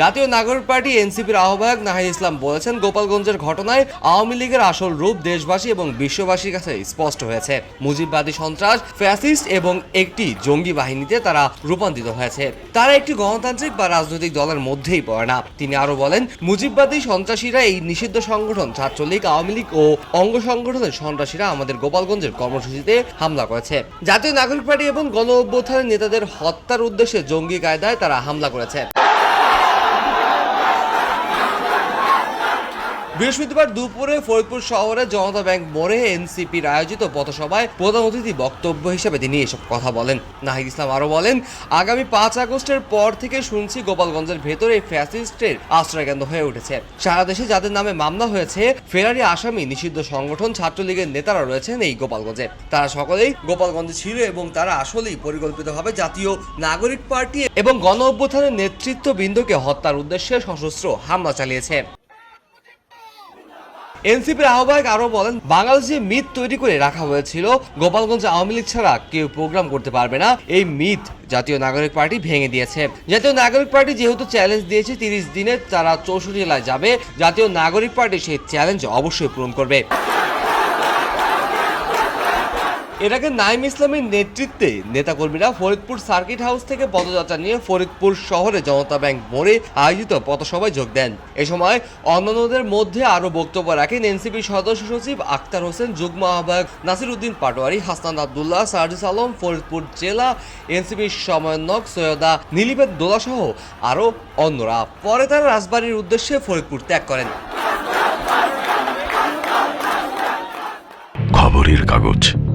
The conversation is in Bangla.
জাতীয় নাগরিক পার্টি এনসিপির আহ্বায়ক নাহিদ ইসলাম বলেছেন, গোপালগঞ্জের ঘটনায় আওয়ামী লীগের আসল রূপ দেশবাসী এবং বিশ্ববাসীর কাছে স্পষ্ট হয়েছে। মুজিববাদী সন্ত্রাস, ফ্যাসিস্ট এবং একটি জঙ্গি বাহিনীতে তারা রূপান্তরিত হয়েছে। তারা একটি গণতান্ত্রিক বা রাজনৈতিক দলের মধ্যেই পড়ে না। তিনি আরও বলেন, মুজিববাদী সন্ত্রাসীরা এই নিষিদ্ধ সংগঠন, ছাত্রলীগ, আওয়ামী লীগ ও অঙ্গ সংগঠনের সন্ত্রাসীরা আমাদের গোপালগঞ্জের কর্মসূচিতে হামলা করেছে। জাতীয় নাগরিক পার্টি এবং গণ অভ্যুত্থানের নেতাদের হত্যার উদ্দেশ্যে জঙ্গি কায়দায় তারা হামলা করেছে। বৃহস্পতিবার দুপুরে ফরিদপুর শহরে জনতা ব্যাংক মোড়ে এনসিপির আয়োজিত পথসভায় প্রধান অতিথি বক্তব্য হিসেবে তিনি এসব কথা বলেন। নাহিদ ইসলাম আরও বলেন, আগামী পাঁচ আগস্টের পর থেকে শুনছি গোপালগঞ্জের ভেতরে ফ্যাসিস্টের আশ্রয়কেন্দ্র হয়ে উঠেছে। সারা দেশে যাদের নামে মামলা হয়েছে, ফেরারি আসামি নিষিদ্ধ সংগঠন ছাত্রলীগের নেতারা রয়েছেন এই গোপালগঞ্জে। তারা সকলেই গোপালগঞ্জে ছিল এবং তারা আসলেই পরিকল্পিতভাবে জাতীয় নাগরিক পার্টি এবং গণ অভ্যুত্থানের নেতৃত্ববৃন্দকে হত্যার উদ্দেশ্যে সশস্ত্র হামলা চালিয়েছে। এনসিপির আহ্বায়ক আরও বলেন, বাংলাদেশে মিথ তৈরি করে রাখা হয়েছিল, গোপালগঞ্জ আওয়ামী লীগ ছাড়া কেউ প্রোগ্রাম করতে পারবে না। এই মিথ জাতীয় নাগরিক পার্টি ভেঙে দিয়েছে। জাতীয় নাগরিক পার্টি যেহেতু চ্যালেঞ্জ দিয়েছে, তিরিশ দিনে তারা চৌষট্টি জেলায় যাবে। জাতীয় নাগরিক পার্টি সেই চ্যালেঞ্জ অবশ্যই পূরণ করবে। এর আগে নাইম ইসলামের নেতৃত্বে নেতাকর্মীরা ফরিদপুর সার্কিট হাউস থেকে পদযাত্রা নিয়ে ফরিদপুর শহরে জনতা ব্যাংক মোড়ে আয়োজিত পথসভায় যোগ দেন। এ সময় অন্যান্যদের মধ্যে আরও বক্তব্য রাখেন এনসিপি সদস্য সচিব আক্তার হোসেন, যুগ্ম আহ্বায়ক নাসির উদ্দিন পাটোয়ারি হাসনান আবদুল্লাহ, সার্জিস আলম, ফরিদপুর জেলা এনসিপির সমন্বয়ক সৈয়দা নীলিবেদ দোলা সহ আরও অন্যরা। পরে তারা রাজবাড়ির উদ্দেশ্যে ফরিদপুর ত্যাগ করেন। খবরের কাগজ।